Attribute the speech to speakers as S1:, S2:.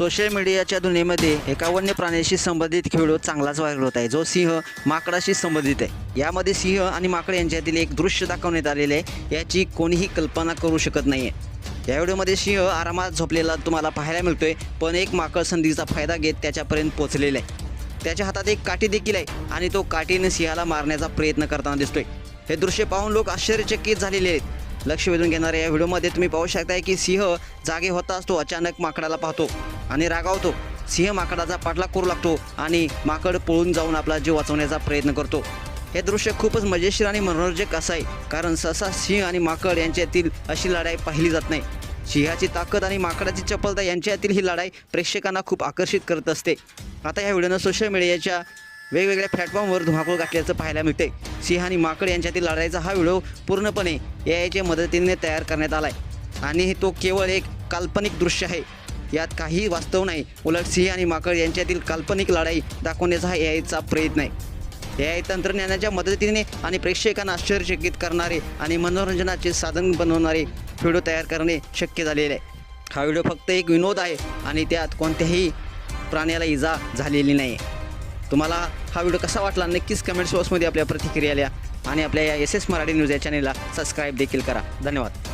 S1: Social मीडियाच्या दुनियेमध्ये एका वन्य प्राण्याशी संबंधित व्हिडिओ चांगलाच व्हायरल होत आहे. जो सिंह माकडाशी संबंधित आहे. यामध्ये सिंह आणि माकड यांच्यातील एक दृश्य दाखवण्यात आलेले आहे. याची कोणीही कल्पना करू शकत नाही आहे या व्हिडिओमध्ये सिंह आरामात झोपलेला तुम्हाला पाहायला मिळतोय पण एक माकड संधीचा फायदा घेत त्याच्यापर्यंत पोचलेला आहे. त्याच्या हातात एक काठी देखील आहे आणि तो काठीने सिंहाला मारण्याचा प्रयत्न करताना दिसतोय. हे दृश्य पाहून लोक आश्चर्यचकित झालेले आहेत. लक्ष वेधून घेणाऱ्या या व्हिडिओमध्ये तुम्ही पाहू शकताय की सिंह जागे होताच तो अचानक माकडाला पाहतो आणि रागावतो. सिंह माकडाचा पाठलाग करू लागतो आणि माकड पळून जाऊन आपला जीव वाचवण्याचा प्रयत्न करतो. हे दृश्य खूपच मजेशीर आणि मनोरंजक असं आहे कारण सहसा सिंह आणि माकड यांच्यातील अशी लढाई पाहिली जात नाही. सिंहाची ताकद आणि माकडाची चपलता यांच्यातील ही लढाई प्रेक्षकांना खूप आकर्षित करत असते. आता ह्या व्हिडिओनं सोशल मीडियाच्या वेगवेगळ्या प्लॅटफॉर्मवर धुमाकूळ घातल्याचं पाहायला मिळते सिंह आणि माकड यांच्यातील लढाईचा हा व्हिडिओ पूर्णपणे ए आयच्या मदतीने तयार करण्यात आला आहे आणि तो केवळ एक काल्पनिक दृश्य आहे. यात काही वास्तव नाही. उलट सिंह आणि माकड यांच्यातील काल्पनिक लढाई दाखवण्याचा हा ए आयचा प्रयत्न आहे. ए आय तंत्रज्ञानाच्या मदतीने आणि प्रेक्षकांना आश्चर्यचकित करणारे आणि मनोरंजनाचे साधन बनवणारे व्हिडिओ तयार करणे शक्य झालेले आहे. हा व्हिडिओ फक्त एक विनोद आहे आणि त्यात कोणत्याही प्राण्याला इजा झालेली नाही. तुम्हाला हा व्हिडिओ कसा वाटला नक्कीच कमेंट्स बॉक्समध्ये आपल्या प्रतिक्रिया लिहा आणि आपल्या या एस एस मराठी न्यूज या चॅनेलला सबस्क्राईब देखील करा. धन्यवाद.